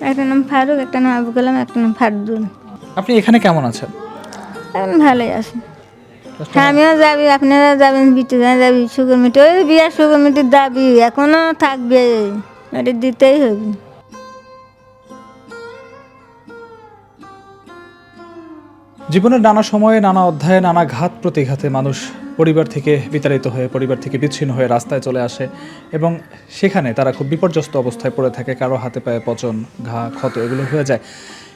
একটা নাম ফারুক একটা নাম আবু কালাম একটা নাম ফারদুল আপনি এখানে কেমন আছেন? এখন ভালোই আছে। আমিও যাবি আপনারা যাবেন বিটে যাবি সুগার মিটি ওই বিয়ার সুগার মিটির দাবি এখনও থাকবে। এটা দিতেই হবে। জীবনের নানা সময়ে নানা অধ্যায়ে নানা ঘাত প্রতিঘাতে মানুষ পরিবার থেকে বিতাড়িত হয়ে, পরিবার থেকে বিচ্ছিন্ন হয়ে রাস্তায় চলে আসে এবং সেখানে তারা খুব বিপর্যস্ত অবস্থায় পড়ে থাকে, কারও হাতে পায়ে পচন, ঘা, ক্ষত এগুলো হয়ে যায়।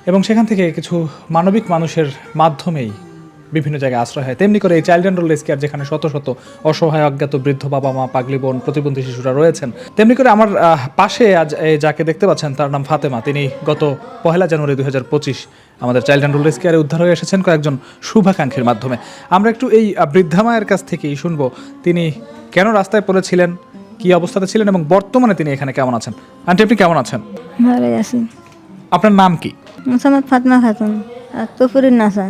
এবং সেখান থেকে কিছু মানবিক মানুষের মাধ্যমেই বিভিন্ন জায়গায় আশ্রয় হয়। তেমনি করে এই চাইল্ড অ্যান্ড ওল্ড কেয়ার যেখানে শত শত অসহায় অজ্ঞাত বৃদ্ধ বাবা মা পাগলি বোন প্রতিবন্ধী শিশুরা রয়েছেন তেমনি করে আমার পাশে আজ যাকে দেখতে পাচ্ছেন তার নাম ফাতেমা। তিনি গত পহেলা জানুয়ারি দুই হাজার পঁচিশ আমাদের চাইল্ড অ্যান্ড ওল্ড কেয়ারে উদ্ধার হয়ে এসেছেন কয়েকজন শুভাকাঙ্ক্ষীর মাধ্যমে। আমরা একটু এই বৃদ্ধা মায়ের কাছ থেকেই শুনব তিনি কেন রাস্তায় পড়েছিলেন কি অবস্থাতে ছিলেন এবং বর্তমানে তিনি এখানে কেমন আছেন? আন্টি আপনি কেমন আছেন? আছি। আপনার নাম কি? মোসাম্মদ ফাতমা খাতুন আর তফুরিন নাসা।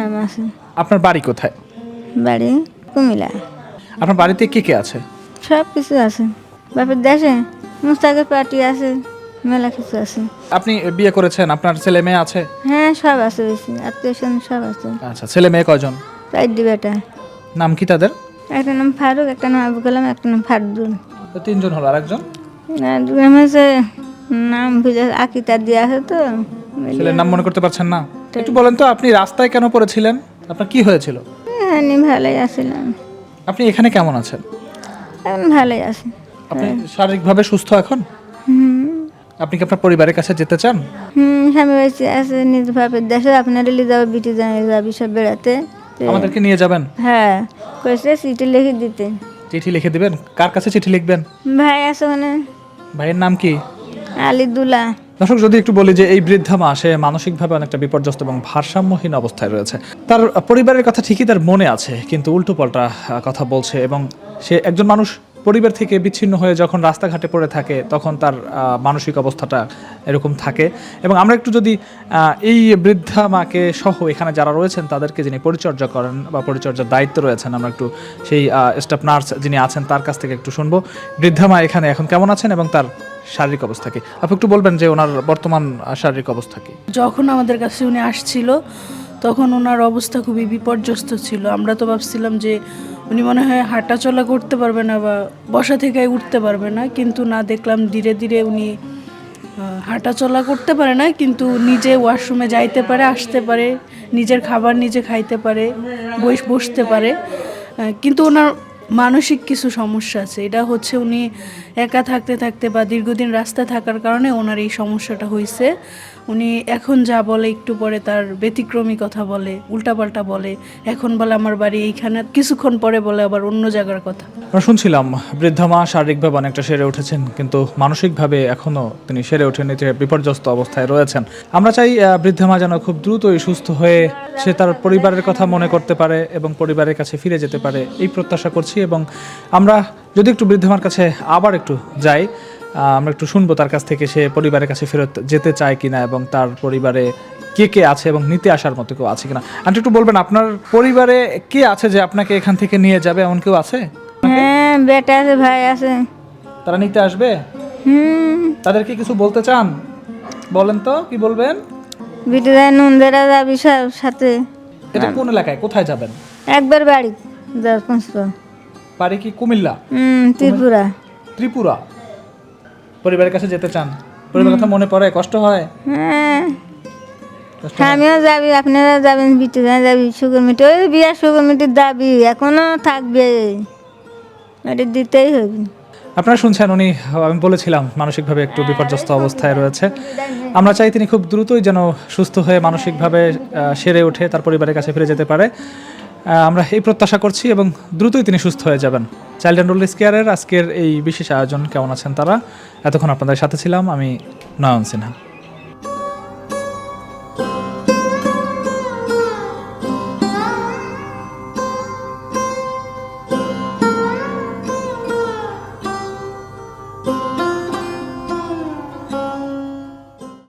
নাম আছে। আপনার বাড়ি কোথায়? বাড়ি কুমিলা আপনার বাড়িতে কে কে আছে? সব কিছু আছে। বাপের দেশে মুস্তাকের পার্টি আছে মেলা কিছু আছে। আপনি বিয়ে করেছেন? আপনার ছেলে মেয়ে আছে? হ্যাঁ সব আছে বেশি। আত্মীয় স্বজন সব আছে। আচ্ছা ছেলে মেয়ে কয়জন? তাই বেটা। নাম কি তাদের? একটা নাম ফারুক একটা নাম আবু কালাম একটা নাম ফারদুল তো তিনজন হলো আরেকজন? নাম হচ্ছে নাম বুঝে আকিতা দিয়ে আছে তো। ছেলের নাম মনে করতে পারছেন না? একটু বলেন তো আপনি রাস্তায় কেন পড়েছিলেন? আপনার কি হয়েছিল? আমি ভালোই আছিলাম। আপনি এখানে কেমন আছেন? এখন ভালোই আছি। আপনি শারীরিকভাবে সুস্থ এখন? হুম। আপনি কি আপনার পরিবারের কাছে যেতে চান? হুম স্বামী বাড়ি আছে নিজ বাপের দেশে আপনার লিয়ে যাব বিটি জানিয়ে যাবি সব বেড়াতে। তো- আমাদেরকে নিয়ে যাবেন? হ্যাঁ কইছে চিঠি লিখে দিতে। চিঠি লিখে দিবেন? কার কাছে চিঠি লিখবেন? ভাই আছে ওখানে ভাইয়ের নাম কি? আলিদুল্লাহ। দর্শক, যদি একটু বলি যে এই বৃদ্ধা মা, সে মানসিকভাবে অনেকটা বিপর্যস্ত এবং ভারসাম্যহীন অবস্থায় রয়েছে। তার পরিবারের কথা ঠিকই তার মনে আছে, কিন্তু উল্টো পাল্টা কথা বলছে এবং সে একজন মানুষ পরিবার থেকে বিচ্ছিন্ন হয়ে যখন রাস্তাঘাটে পড়ে থাকে, তখন তার মানসিক অবস্থাটা এরকম থাকে। এবং আমরা একটু যদি এই বৃদ্ধা মাকে সহ এখানে যারা রয়েছেন, তাদেরকে যিনি পরিচর্যা করেন বা পরিচর্যার দায়িত্ব রয়েছেন, আমরা একটু সেই স্টাফ নার্স যিনি আছেন, তার কাছ থেকে একটু শুনব। বৃদ্ধা মা এখানে এখন কেমন আছেন এবং তার শারীরিক অবস্থা কি? আপনি একটু বলবেন যে ওনার বর্তমান শারীরিক অবস্থা কি? যখন আমাদের কাছে উনি আসছিল তখন ওনার অবস্থা খুবই বিপর্যস্ত ছিল। আমরা তো ভাবছিলাম যে উনি মনে হয় হাঁটা চলা করতে পারবে না বা বসা থেকে উঠতে পারবে না। কিন্তু না দেখলাম ধীরে ধীরে উনি আহ, হাঁটা চলা করতে পারে না কিন্তু নিজে ওয়াশরুমে যাইতে পারে আসতে পারে নিজের খাবার নিজে খাইতে পারে বস বসতে পারে। কিন্তু ওনার মানসিক কিছু সমস্যা আছে। এটা হচ্ছে উনি একা থাকতে থাকতে বা দীর্ঘদিন রাস্তায় থাকার কারণে ওনার এই সমস্যাটা হয়েছে উনি এখন যা বলে একটু পরে তার ব্যতিক্রমী কথা বলে, উল্টাপাল্টা বলে। এখন বলে আমার বাড়ি এইখানে, কিছুক্ষণ পরে বলে আবার অন্য জায়গার কথা। শুনছিলাম, বৃদ্ধা মা শারীরিকভাবে অনেকটা সেরে উঠেছেন, কিন্তু মানসিকভাবে এখনও তিনি সেরে ওঠেনি যে বিপর্যস্ত অবস্থায় রয়েছেন। আমরা চাই বৃদ্ধা মা যেন খুব দ্রুতই সুস্থ হয়ে সে তার পরিবারের কথা মনে করতে পারে এবং পরিবারের কাছে ফিরে যেতে পারে। এই প্রত্যাশা করছি এবং আমরা যদি একটু বৃদ্ধা মার কাছে আবার একটু যাই আমরা একটু শুনব তার কাছ থেকে সে পরিবারের কাছে ফেরত যেতে চায় কিনা এবং তার পরিবারে কে কে আছে এবং নিতে আসার মতো কেউ আছে কিনা। আন্টি একটু বলবেন আপনার পরিবারে কে আছে যে আপনাকে এখান থেকে নিয়ে যাবে? এমন কেউ আছে? হ্যাঁ বেটা আছে ভাই আছে। তারা নিতে আসবে? হুম। তাদেরকে কিছু বলতে চান? বলেন তো কি বলবেন? বিটি যায় নন্দেরা যাবি সাথে? এটা কোন এলাকায়? কোথায় যাবেন? একবার বাড়ি পৌঁছবো। বাড়ি কি কুমিল্লা? ত্রিপুরা। ত্রিপুরা। পরিবারের কাছে যেতে চান? পরিবারের কথা মনে পড়ে? কষ্ট হয়? হ্যাঁ। আমিও যাবি আপনারা যাবেন বিটে যাবি সুগার মিটি ওই বিয়ার সুগার মিটির দাবি এখনও থাকবে। এটা দিতেই হবে। আপনারা শুনছেন উনি আমি বলেছিলাম মানসিকভাবে একটু বিপর্যস্ত অবস্থায় রয়েছে। আমরা চাই তিনি খুব দ্রুতই যেন সুস্থ হয়ে মানসিকভাবে সেরে উঠে তার পরিবারের কাছে ফিরে যেতে পারে। আমরা এই প্রত্যাশা করছি এবং দ্রুতই তিনি সুস্থ হয়ে যাবেন। চাইল্ড অ্যান্ড ওল্ড কেয়ারের আজকের এই বিশেষ আয়োজন কেমন আছেন তারা? এতক্ষণ আপনাদের সাথে ছিলাম আমি নয়ন সিনহা।